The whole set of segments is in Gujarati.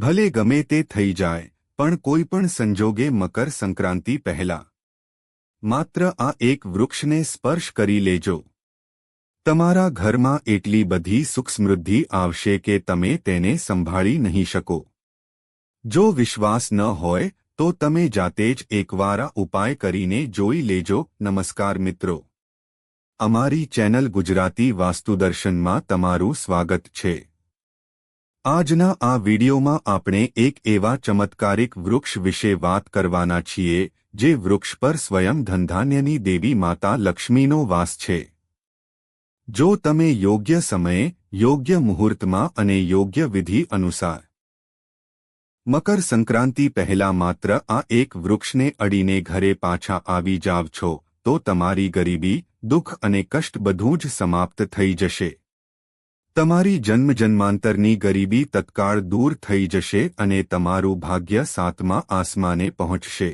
ભલે ગમે તે થઈ જાય, પણ કોઈ પણ સંજોગે મકર સંક્રાંતિ પહેલા. માત્ર આ એક વૃક્ષને સ્પર્શ કરી લેજો. તમારા ઘરમાં એટલી બધી સુખ સમૃદ્ધિ આવશે કે તમે તેને સંભાળી નહીં શકો. જો વિશ્વાસ ન હોય, તો તમે જાતે જ એકવાર ઉપાય કરીને જોઈ લેજો. નમસ્કાર મિત્રો. અમારી ચેનલ ગુજરાતી વાસ્તુદર્શનમાં તમારું સ્વાગત છે. આજના આ વિડીયોમાં આપણે એક એવા ચમત્કારિક વૃક્ષ વિશે વાત કરવાના છીએ, જે વૃક્ષ પર સ્વયં ધનધાન્યની દેવી માતા લક્ષ્મીનો વાસ છે. જો તમે યોગ્ય સમયે, યોગ્ય મુહૂર્તમાં અને યોગ્ય વિધિ અનુસાર મકર સંક્રાંતિ પહેલા માત્ર આ એક વૃક્ષને અડીને ઘરે પાછા આવી જાવ છો, તો તમારી ગરીબી, દુઃખ અને કષ્ટ બધું જ સમાપ્ત થઈ જશે. તમારી જન્મ જન્માંતરની ગરીબી તત્કાળ દૂર થઈ જશે અને તમારું ભાગ્ય સાતમા આસમાને પહોંચશે.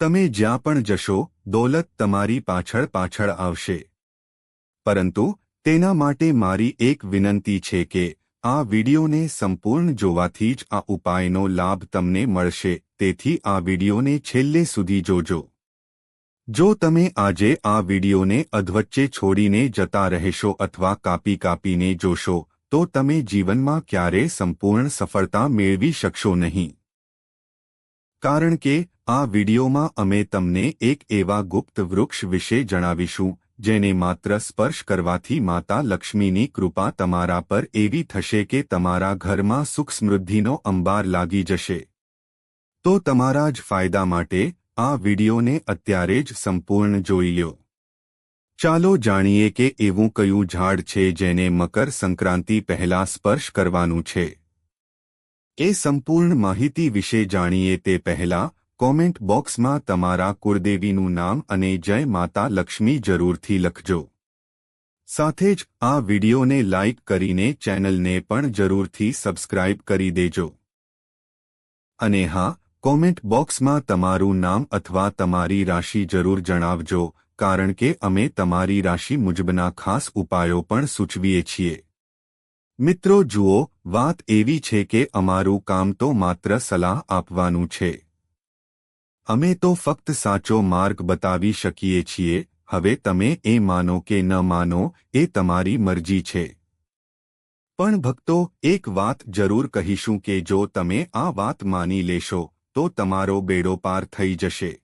તમે જ્યાં પણ જશો, દોલત તમારી પાછળ પાછળ આવશે. પરંતુ તેના માટે મારી એક વિનંતી છે કે, આ વિડીયોને સંપૂર્ણ જોવાથી જ આ ઉપાયનો લાભ તમને મળશે, તેથી આ વિડીયોને છેલ્લે સુધી જોજો. જો તમે આજે આ વિડિયોને અધવચ્ચે છોડીને જતા રહેશો અથવા કાપી કાપીને જોશો, તો તમે જીવનમાં ક્યારે સંપૂર્ણ સફળતા મેળવી શકશો નહીં. કારણ કે, આ વિડિયોમાં અમે તમને એક એવા ગુપ્ત વૃક્ષ વિશે જણાવીશું, જેને માત્ર સ્પર્શ કરવાથી માતા લક્ષ્મીની કૃપા તમારા પર એવી થશે કે તમારા ઘરમાં સુખ સમૃદ્ધિનો અંબાર લાગી જશે. તો તમારા જ ફાયદા માટે આ વિડીયોને અત્યારે જ સંપૂર્ણ જોઈ લ્યો. ચાલો જાણીએ કે એવું કયું ઝાડ છે જેને મકર સંક્રાંતિ પહેલા સ્પર્શ કરવાનું છે. એ સંપૂર્ણ માહિતી વિશે જાણીએ તે પહેલા, કોમેન્ટ બોક્સમાં તમારા કુળદેવીનું નામ અને જય માતા લક્ષ્મી જરૂરથી લખજો. સાથે જ આ વિડિયોને લાઇક કરીને ચેનલને પણ જરૂરથી સબસ્ક્રાઇબ કરી દેજો. અને હા કોમેન્ટ બોક્સમાં તમારું નામ અથવા તમારી રાશિ જરૂર જણાવજો, કારણ કે અમે તમારી રાશિ મુજબના ખાસ ઉપાયો પણ સૂચવીએ છીએ. મિત્રો જુઓ, વાત એવી છે કે અમારું કામ તો માત્ર સલાહ આપવાનું છે. અમે તો ફક્ત સાચો માર્ગ બતાવી શકીએ છીએ, હવે તમે એ માનો કે ન માનો, એ તમારી મરજી છે. પણ ભક્તો, એક વાત જરૂર કહીશું કે જો તમે આ વાત માની લેશો તો તમારો બેડો પાર થઈ જશે.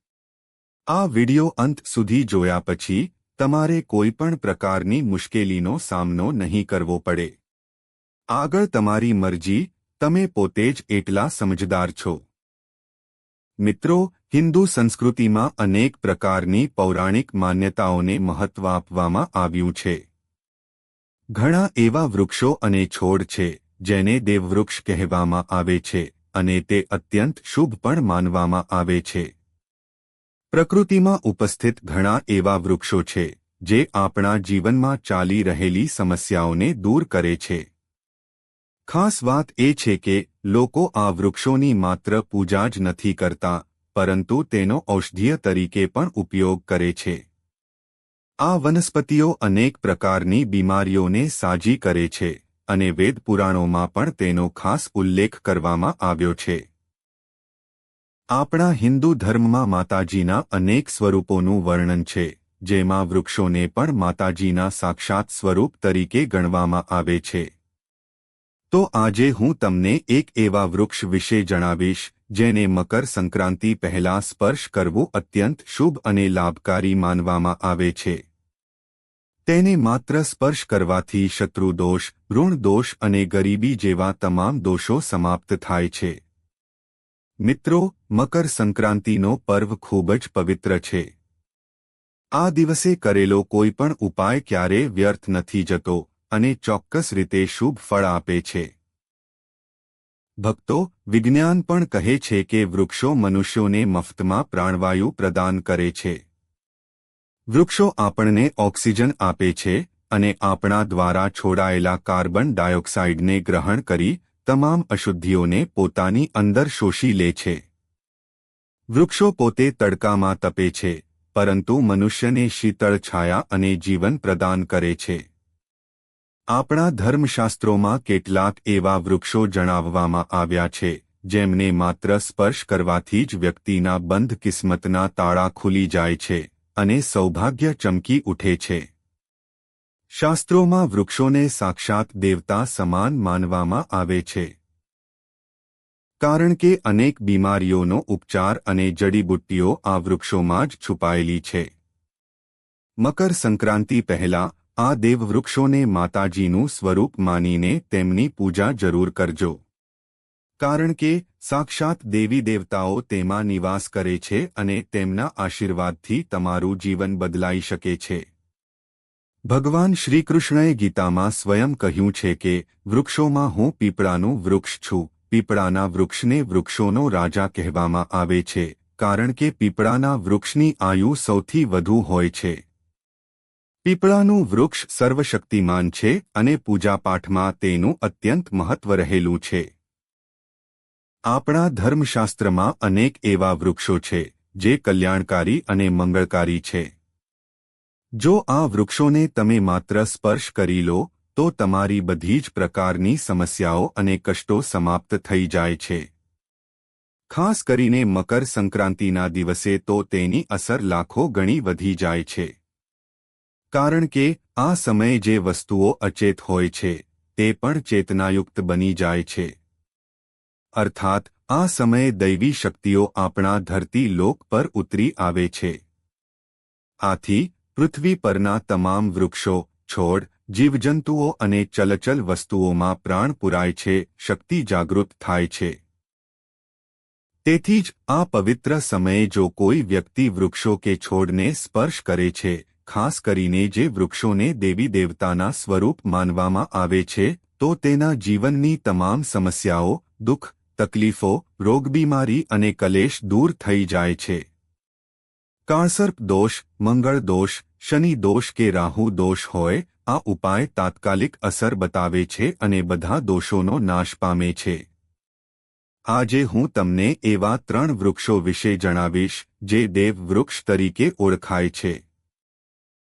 આ વિડિયો અંત સુધી જોયા પછી, તમારે કોઈ પણ પ્રકારની મુશ્કેલીનો સામનો નહીં કરવો પડે. આગળ તમારી મરજી, તમે પોતે જ એટલા સમજદાર છો. મિત્રો, હિન્દુ સંસ્કૃતિમાં અનેક પ્રકારની પૌરાણિક માન્યતાઓને મહત્વ આપવામાં આવ્યું છે. ઘણા એવા વૃક્ષો અને છોડ છે, જેને દેવવૃક્ષ કહેવામાં આવે છે. અને તે અત્યંત શુભ પણ માનવામાં આવે છે. પ્રકૃતિમાં ઉપસ્થિત ઘણા એવા વૃક્ષો છે, જે આપણા જીવનમાં ચાલી રહેલી સમસ્યાઓને દૂર કરે છે. ખાસ વાત એ છે કે, લોકો આ વૃક્ષોની માત્ર પૂજા જ નથી કરતા, પરંતુ તેનો ઔષધીય તરીકે પણ ઉપયોગ કરે છે. આ વનસ્પતિઓ અનેક પ્રકારની બીમારીઓને સાજી કરે છે. અને વેદ પુરાણોમાં પણ તેનો ખાસ ઉલ્લેખ કરવામાં આવ્યો છે. આપણા હિન્દુ ધર્મમાં માતાજીના અનેક સ્વરૂપોનું વર્ણન છે, જેમાં વૃક્ષોને પણ માતાજીના સાક્ષાત સ્વરૂપ તરીકે ગણવામાં આવે છે. તો આજે હું તમને એક એવા વૃક્ષ વિશે જણાવીશ, જેને મકર સંક્રાંતિ પહેલા સ્પર્શ કરવું અત્યંત શુભ અને લાભકારી માનવામાં આવે છે. તેને માત્ર સ્પર્શ કરવાથી શત્રુદોષ ઋણદોષ અને ગરીબી જેવા તમામ દોષો સમાપ્ત થાય છે. મિત્રો, મકર સંક્રાંતિનો પર્વ ખૂબ જ પવિત્ર છે. આ દિવસે કરેલો કોઈપણ ઉપાય ક્યારે વ્યર્થ નથી જતો અને ચોક્કસ રીતે શુભ ફળ આપે છે. ભક્તો, વિજ્ઞાન પણ કહે છે કે વૃક્ષો મનુષ્યોને મફતમાં પ્રાણવાયુ પ્રદાન કરે છે. વૃક્ષો આપણને ઓક્સિજન આપે છે અને આપણા દ્વારા છોડાયેલા કાર્બન ડાયોક્સાઇડને ગ્રહણ કરી તમામ અશુદ્ધિઓને પોતાની અંદર શોષી લે છે. વૃક્ષો પોતે તડકામાં તપે છે, પરંતુ મનુષ્યને શીતળ છાયા અને જીવન પ્રદાન કરે છે. આપણા ધર્મશાસ્ત્રોમાં કેટલાક એવા વૃક્ષો જણાવવામાં આવ્યા છે, જેમને માત્ર સ્પર્શ કરવાથી જ વ્યક્તિના બંધ કિસ્મતના તાળા ખુલી જાય છે. અને સૌભાગ્ય ચમકી ઉઠે છે. શાસ્ત્રોમાં વૃક્ષોને સાક્ષાત દેવતા સમાન માનવામાં આવે છે. કારણ કે અનેક બીમારીઓનો ઉપચાર અને જડીબુટ્ટીઓ આ વૃક્ષોમાં જ છુપાયેલી છે. મકર સંક્રાંતિ પહેલા આ દેવવૃક્ષોને માતાજીનું સ્વરૂપ માનીને તેમની પૂજા જરૂર કરજો. કારણ કે સાક્ષાત દેવી દેવતાઓ તેમાં નિવાસ કરે છે અને તેમના આશીર્વાદથી તમારું જીવન બદલાઈ શકે છે. ભગવાન શ્રીકૃષ્ણએ ગીતામાં સ્વયં કહ્યું છે કે, વૃક્ષોમાં હું પીપળાનું વૃક્ષ છું. પીપળાના વૃક્ષને વૃક્ષોનો રાજા કહેવામાં આવે છે, કારણ કે પીપળાના વૃક્ષની આયુ સૌથી વધુ હોય છે. પીપળાનું વૃક્ષ સર્વશક્તિમાન છે અને પૂજાપાઠમાં તેનું અત્યંત મહત્વ રહેલું છે. આપણા ધર્મશાસ્ત્રમાં અનેક એવા વૃક્ષો છે, જે કલ્યાણકારી અને મંગળકારી છે. જો આ વૃક્ષોને તમે માત્ર સ્પર્શ કરી લો, તો તમારી બધી જ પ્રકારની સમસ્યાઓ અને કષ્ટો સમાપ્ત થઈ જાય છે. ખાસ કરીને મકર સંક્રાંતિના દિવસે તો તેની અસર લાખો ગણી વધી જાય છે. કારણ કે, આ સમયે જે વસ્તુઓ અચેત હોય છે, તે પણ ચેતનાયુક્ત બની જાય છે. અર્થાત, આ સમયે દૈવી શક્તિઓ આપણા ધરતી લોક પર ઉતરી આવે છે. આથી, પૃથ્વી પરના તમામ વૃક્ષો, છોડ, જીવજંતુઓ અને ચલચલ વસ્તુઓમાં પ્રાણ પુરાય છે, શક્તિ જાગૃત થાય છે. તેથી જ, આ પવિત્ર સમયે જો કોઈ વ્યક્તિ વૃક્ષો કે છોડને સ્પર્શ કરે છે, ખાસ કરીને જે વૃક્ષોને દેવી દેવતાના સ્વરૂપ માનવામાં આવે છે, તો તેના જીવનની તમામ સમસ્યાઓ, દુઃખ તકલીફો, રોગબીમારી અને કલેશ દૂર થઈ જાય છે. કાળસર્પ દોષ, મંગળ દોષ, શનિ દોષ કે રાહુ દોષ હોય, આ ઉપાય તાત્કાલિક અસર બતાવે છે અને બધા દોષોનો નાશ પામે છે. આજે હું તમને એવા ત્રણ વૃક્ષો વિશે જણાવીશ, જે દેવ વૃક્ષ તરીકે ઓળખાય છે.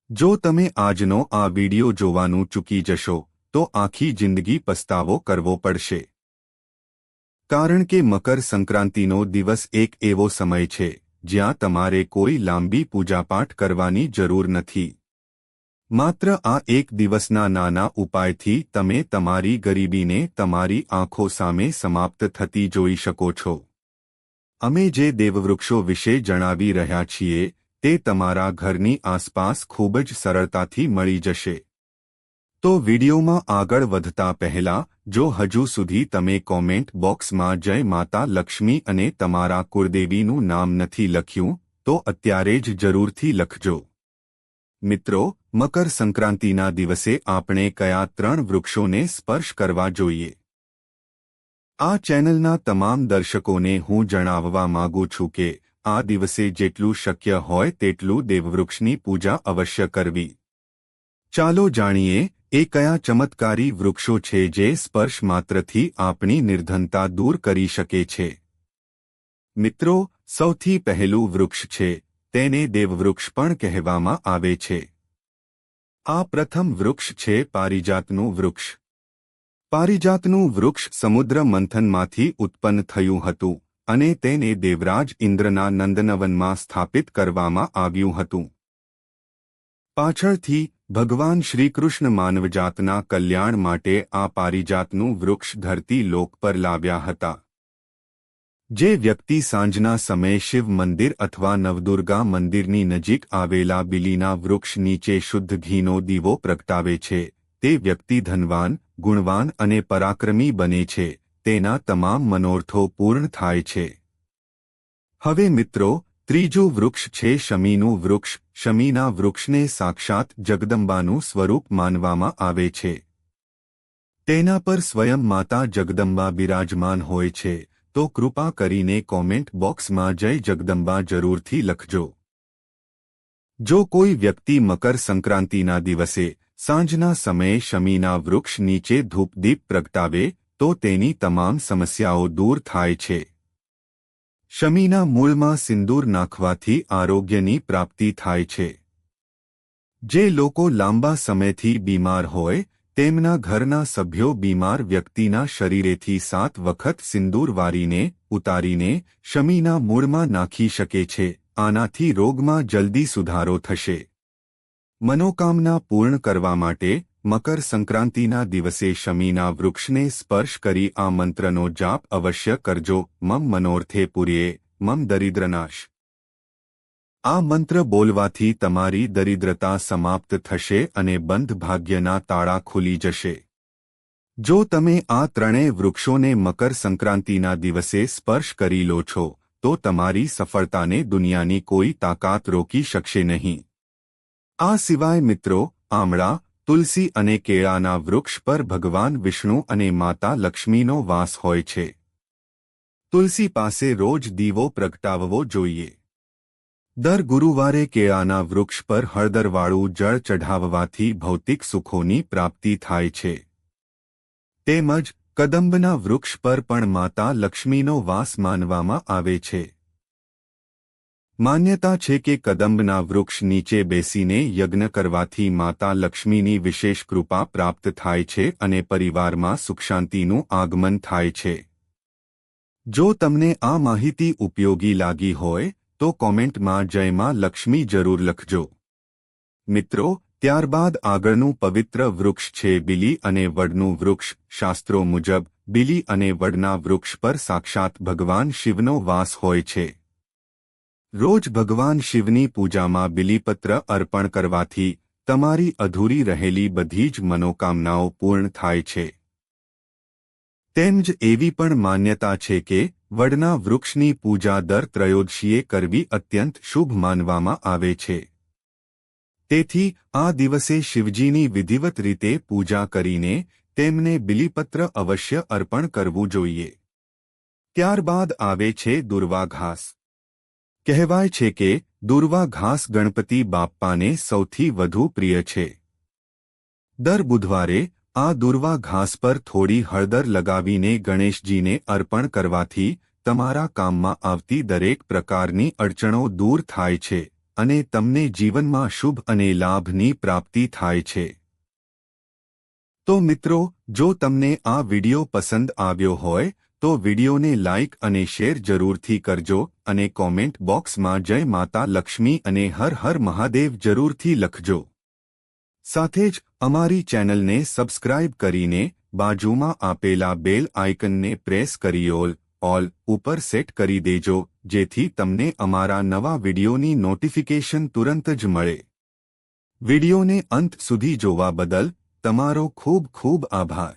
જો તમે આજનો આ વિડિયો જોવાનું ચૂકી જશો, તો આખી જિંદગી પસ્તાવો કરવો પડશે. કારણ કે મકર સંક્રાંતિનો દિવસ એક એવો સમય છે, જ્યાં તમારે કોઈ લાંબી પૂજાપાઠ કરવાની જરૂર નથી. માત્ર આ એક દિવસના નાના ઉપાયથી તમે તમારી ગરીબીને તમારી આંખો સામે સમાપ્ત થતી જોઈ શકો છો. અમે જે દેવવૃક્ષો વિશે જણાવી રહ્યા છીએ, તે તમારા ઘરની આસપાસ ખૂબ જ સરળતાથી મળી જશે. તો વિડીયોમાં આગળ વધતા પહેલા, જો હજુ સુધી તમે કોમેન્ટ બોક્સમાં જય માતા લક્ષ્મી અને તમારા કુળદેવીનું નામ નથી લખ્યું, તો અત્યારે જ જરૂરથી લખજો. મિત્રો, મકર સંક્રાંતિના દિવસે આપણે કયા ત્રણ વૃક્ષોને સ્પર્શ કરવા જોઈએ? આ ચેનલના તમામ દર્શકોને હું જણાવવા માગું છું કે, આ દિવસે જેટલું શક્ય હોય તેટલું દેવવૃક્ષની પૂજા અવશ્ય કરવી. ચાલો જાણીએ એ કયા ચમત્કારી વૃક્ષો છે જે સ્પર્શ માત્રથી આપણી નિર્ધનતા દૂર કરી શકે છે? મિત્રો, સૌથી પહેલું વૃક્ષ છે, તેને દેવવૃક્ષ પણ કહેવામાં આવે છે. આ પ્રથમ વૃક્ષ છે પારિજાતનું વૃક્ષ. પારિજાતનું વૃક્ષ સમુદ્ર મંથનમાંથી ઉત્પન્ન થયું હતું અને તેને દેવરાજ ઇન્દ્રના નંદનવનમાં સ્થાપિત કરવામાં આવ્યું હતું. પાછળથી ભગવાન શ્રીકૃષ્ણ માનવજાતના કલ્યાણ માટે આ પારિજાતનું વૃક્ષ ધરતી લોક પર લાવ્યા હતા. જે વ્યક્તિ સાંજના સમયે શિવ મંદિર અથવા નવદુર્ગા મંદિરની નજીક આવેલા બિલીના વૃક્ષ નીચે શુદ્ધ ઘીનો દીવો પ્રગટાવે છે, તે વ્યક્તિ ધનવાન, ગુણવાન અને પરાક્રમી બને છે, તેના તમામ મનોર્થો પૂર્ણ થાય છે. હવે મિત્રો ત્રીજું વૃક્ષ છે શમીનું વૃક્ષ. શમીના વૃક્ષને સાક્ષાત જગદંબાનું સ્વરૂપ માનવામાં આવે છે. તેના પર સ્વયં માતા જગદંબા બિરાજમાન હોય છે. તો કૃપા કરીને કોમેન્ટ બોક્સમાં જય જગદંબા જરૂરથી લખજો. જો કોઈ વ્યક્તિ મકર સંક્રાંતિના દિવસે સાંજના સમયે શમીના વૃક્ષ નીચે ધૂપદીપ પ્રગટાવે, તો તેની તમામ સમસ્યાઓ દૂર થાય છે. શમીના મૂળમાં સિંદૂર નાખવાથી આરોગ્યની પ્રાપ્તિ થાય છે. જે લોકો લાંબા સમયથી બીમાર હોય, તેમના ઘરના સભ્યો બીમાર વ્યક્તિના શરીરેથી સાત વખત સિંદૂર વારીને, ઉતારીને, શમીના મૂળમાં નાખી શકે છે. આનાથી રોગમાં જલ્દી સુધારો થશે. મનોકામના પૂર્ણ કરવા માટે મકર સંક્રાંતિના દિવસે શમીના વૃક્ષને સ્પર્શ કરી આ મંત્રનો જાપ અવશ્ય કરજો. મમ મનોર્થે પુરીએ મમ દરિદ્રનાશ. આ મંત્ર બોલવાથી તમારી દરિદ્રતા સમાપ્ત થશે અને બંધ ભાગ્યના તાળા ખુલી જશે. જો તમે આ ત્રણેય વૃક્ષોને મકર સંક્રાંતિના દિવસે સ્પર્શ કરી લો છો, તો તમારી સફળતાને દુનિયાની કોઈ તાકાત રોકી શકશે નહીં. આ સિવાય મિત્રો, આમળા તુલસી અને કેળાના વૃક્ષ પર ભગવાન વિષ્ણુ અને માતા લક્ષ્મીનો વાસ હોય છે. તુલસી પાસે રોજ દીવો પ્રગટાવવો જોઈએ. દર ગુરુવારે કેળાના વૃક્ષ પર હળદરવાળું જળ ચઢાવવાથી ભૌતિક સુખોની પ્રાપ્તિ થાય છે. તેમજ કદંબના વૃક્ષ પર પણ માતા લક્ષ્મીનો વાસ માનવામાં આવે છે. માન્યતા છે કે કદંબના વૃક્ષ નીચે બેસીને યજ્ઞ કરવાથી માતા લક્ષ્મીની વિશેષ કૃપા પ્રાપ્ત થાય છે અને પરિવારમાં સુખશાંતિનું આગમન થાય છે. જો તમને આ માહિતી ઉપયોગી લાગી હોય, તો કોમેન્ટમાં જયમાં લક્ષ્મી જરૂર લખજો. મિત્રો, ત્યારબાદ આગળનું પવિત્ર વૃક્ષ છે બિલી અને વડનું વૃક્ષ. શાસ્ત્રો મુજબ, બિલી અને વડના વૃક્ષ પર સાક્ષાત ભગવાન શિવનો વાસ હોય છે. રોજ ભગવાન શિવની પૂજામાં બિલીપત્ર અર્પણ કરવાથી તમારી અધૂરી રહેલી બધી જ મનોકામનાઓ પૂર્ણ થાય છે. તેમજ એવી પણ માન્યતા છે કે વડના વૃક્ષની પૂજા દર ત્રયોદશીએ કરવી અત્યંત શુભ માનવામાં આવે છે. તેથી આ દિવસે શિવજીની વિધિવત રીતે પૂજા કરીને તેમને બિલીપત્ર અવશ્ય અર્પણ કરવું જોઈએ. ત્યારબાદ આવે છે દુર્વા ઘાસ કહેવાય છે કે દુર્વા ઘાસ ગણપતિ બાપ્પાને સૌથી વધુ પ્રિય છે. દર બુધવારે આ દુર્વા ઘાસ પર થોડી હળદર લગાવીને ગણેશજીને અર્પણ કરવાથી તમારા કામમાં આવતી દરેક પ્રકારની અડચણો દૂર થાય છે અને તમને જીવનમાં શુભ અને લાભની પ્રાપ્તિ થાય છે. તો મિત્રો, જો તમને આ વિડિયો પસંદ આવ્યો હોય, તો વિડિયોને લાઇક અને શેર જરૂરથી કરજો અને કોમેન્ટ બોક્સમાં જય માતા લક્ષ્મી અને હર હર મહાદેવ જરૂરથી લખજો. સાથે જ અમારી ચેનલને સબસ્ક્રાઇબ કરીને બાજુમાં આપેલા બેલ આઇકનને પ્રેસ કરી ઓલ ઓલ ઉપર સેટ કરી દેજો, જેથી તમને અમારા નવા વિડિયોની નોટિફિકેશન તુરંત જ મળે. વિડિયોને અંત સુધી જોવા બદલ તમારો ખૂબ ખૂબ આભાર.